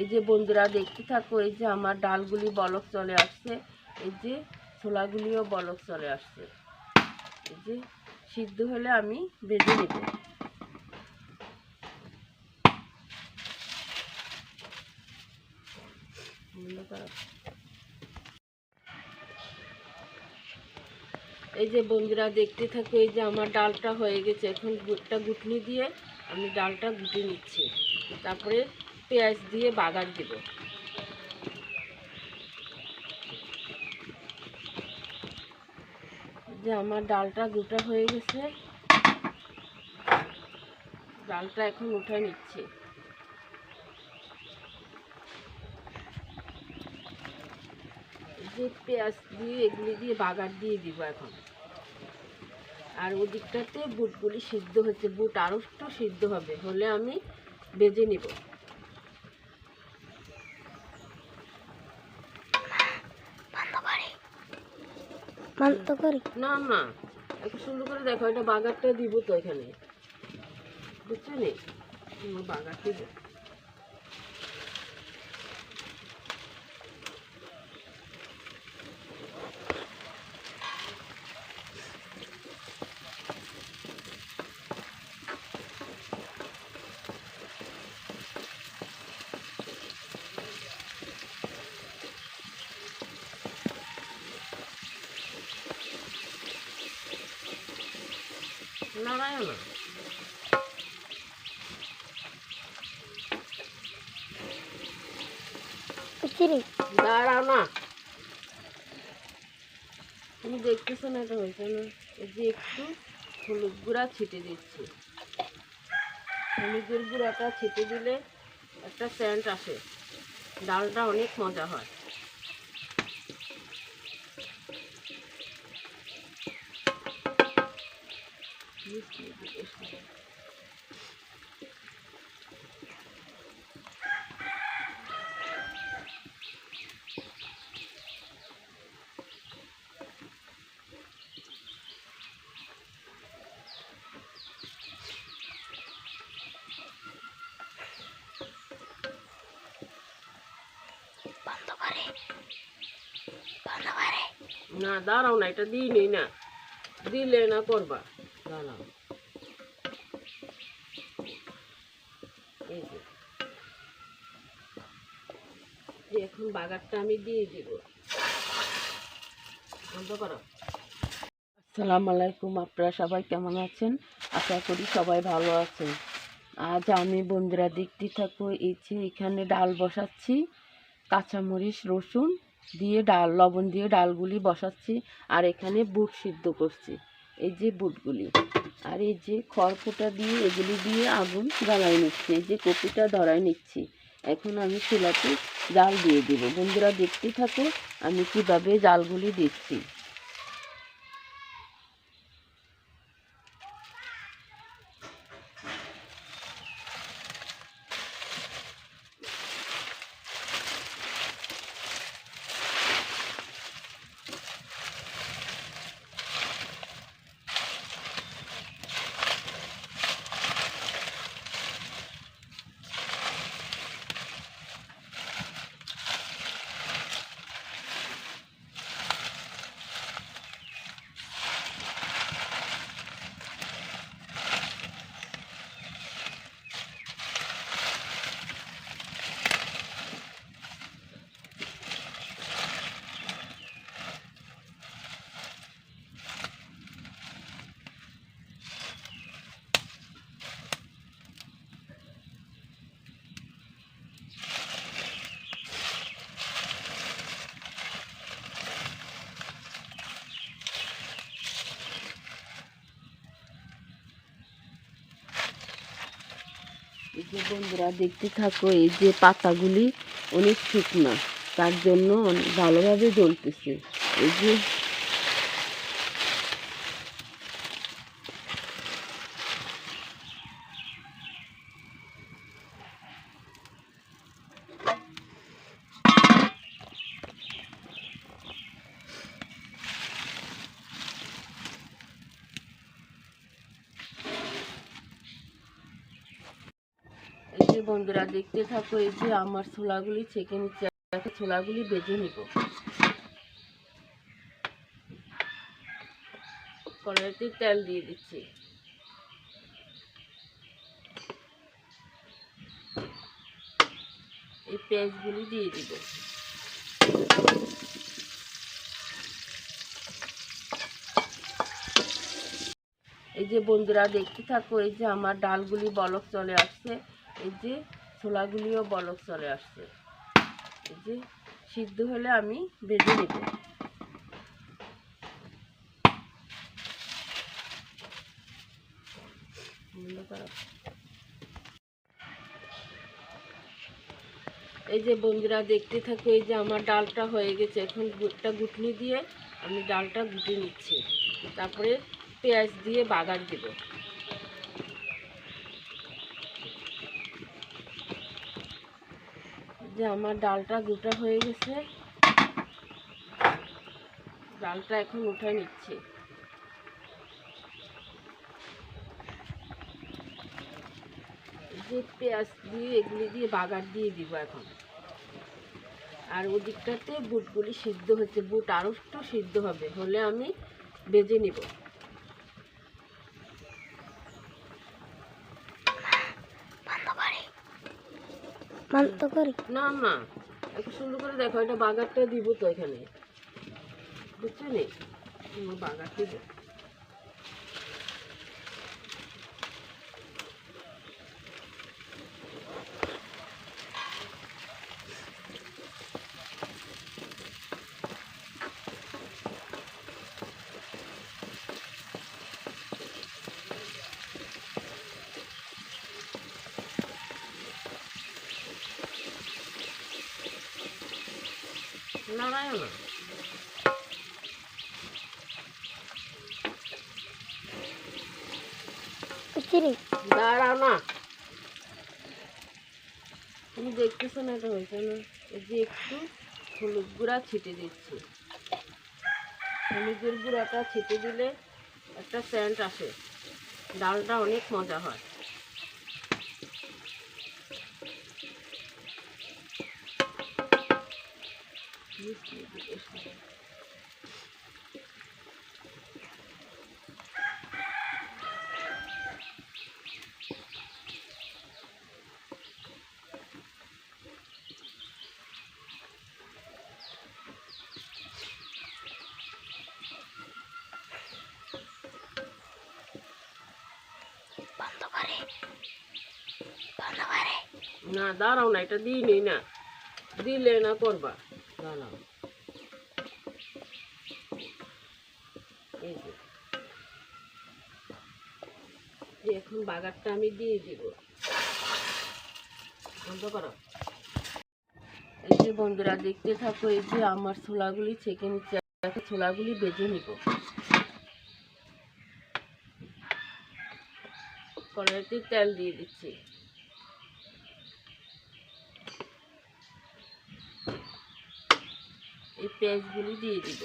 এই যে বন্ধুরা দেখতে থাকো, এই যে আমার ডালগুলি বলক চলে আসছে, এই যে ছোলাগুলিও বলক চলে আসছে। এই যে সিদ্ধ হলে আমি বেজে নেব। এই যে বন্ধুরা দেখতে থাকো, এই যে আমার ডালটা হয়ে গেছে। এখন একটা গুটনি দিয়ে আমি ডালটা গুটে নিচ্ছি। তারপরে পেঁয়াজ দিয়ে বাগার দেব। যে আমার ডালটা গোটা হয়ে গেছে। ডালটা এখন উঠে নিচ্ছে। যে পেঁয়াজ দিয়ে, এগুলি দিয়ে বাগার দিয়ে দিব এখন। আর ওদিকটাতে বুটগুলি সিদ্ধ হচ্ছে বুট আরও একটু সিদ্ধ হবে, হলে আমি বেজে নিব। বন্ধ করি না না একটু সুন্দর করে দেখো, এটা বাগারটা দিব তো এখানে। বুঝছ নি বাগারটা বাগার দিব। চিনি দাঁড়াও না। তুমি দেখতেছো না এটা হয়েছে না যে একটু হলুদ গুঁড়া ছিটে দিচ্ছি। হলুদের গুঁড়াটা ছিটে দিলে একটা স্যান্ট আসে। ডালটা অনেক মজা হয়। না দাঁড়াও না এটা দিই নেই না দিলে না করবা এই এখন বাগারটা আমি দিয়ে দিব। বন্ধ করো। আসসালামু আলাইকুম, আপনারা সবাই কেমন আছেন? আশা করি সবাই ভালো আছেন। আজ আমি বন্ধুরা দেখতে থাকব, এই যে এখানে ডাল বসাচ্ছি, কাঁচামরিচ, রসুন দিয়ে ডাল, লবণ দিয়ে ডালগুলি বসাচ্ছি, আর এখানে বুট সিদ্ধ করছি। এই যে বুটগুলি। আর এই যে খড়ফোটা দিয়ে এগুলি দিয়ে আগুন জ্বালাই নিচ্ছি। এই যে কপিটা ধরাই নিচ্ছি। এখন আমি চুলাতে জাল দিয়ে দেবো। বন্ধুরা দেখতে থাকো আমি কীভাবে জালগুলি দিচ্ছি। এই যে বন্ধুরা, দেখতে থাকো, এই যে পাতাগুলি অনেক শুকনা, তার জন্য ভালোভাবে জ্বলতেছে। এই যে এই যে বন্ধুরা, দেখতে থাকো এই যে আমার ছোলাগুলি ছেঁকে নিচ্ছে। ছোলাগুলি বেজে নিব। কড়াইতে তেল দিয়ে দিচ্ছি। এই পেঁয়াজগুলি দিয়ে দিব। এই যে বন্ধুরা, দেখতে থাকো এই যে আমার ডালগুলি বলক চলে আসছে। এই যে ছোলাগুলিও বলক চলে আসছে। এই যে সিদ্ধ হলে আমি বেজে নেব। এই যে বন্ধুরা দেখতে থাকো, এই যে আমার ডালটা হয়ে গেছে। এখন গুটটা গুটনি দিয়ে আমি ডালটা গুটে নিচ্ছি। তারপরে পেঁয়াজ দিয়ে বাগার দেব। যে আমার ডালটা গোটা হয়ে গেছে। ডালটা এখন উঠে নিচ্ছি। যে পেঁয়াজ দিয়ে, এগুলি দিয়ে বাগার দিয়ে দিব এখন। আর ওদিকটাতে বুটগুলি সিদ্ধ হচ্ছে বুট আরও একটু সিদ্ধ হবে, হলে আমি বেজে নিব। বন্ধ করি। না না। একটু সুন্দর করে দেখো এটা বাগারটা দিব তো এখানে। বুঝছ নি হুম, নাড়ায় না দাঁড়াও না। তুমি দেখতেছো না এটা হয়েছে না এই যে একটু হলুদ গুঁড়া ছিটে দিচ্ছি। হলুদের গুঁড়াটা ছিটে দিলে একটা স্যান্ট আসে। ডালটা অনেক মজা হয় বন্ধ করে বন্ধ করে না দাঁড়াও না এটা দিই নেই না দিলে না করবা যে। যে এখন বাগারটা আমি দিয়ে দিব। বন্ধ করো। এই যে বন্ধুরা, দেখতে থাকো, এই যে আমার ছোলাগুলি ছেঁকে নিচ্ছে। ছোলাগুলি বেজে নিব। কড়াইতে তেল দিয়ে দিচ্ছি। পেঁয়াজগুলি দিয়ে দিব।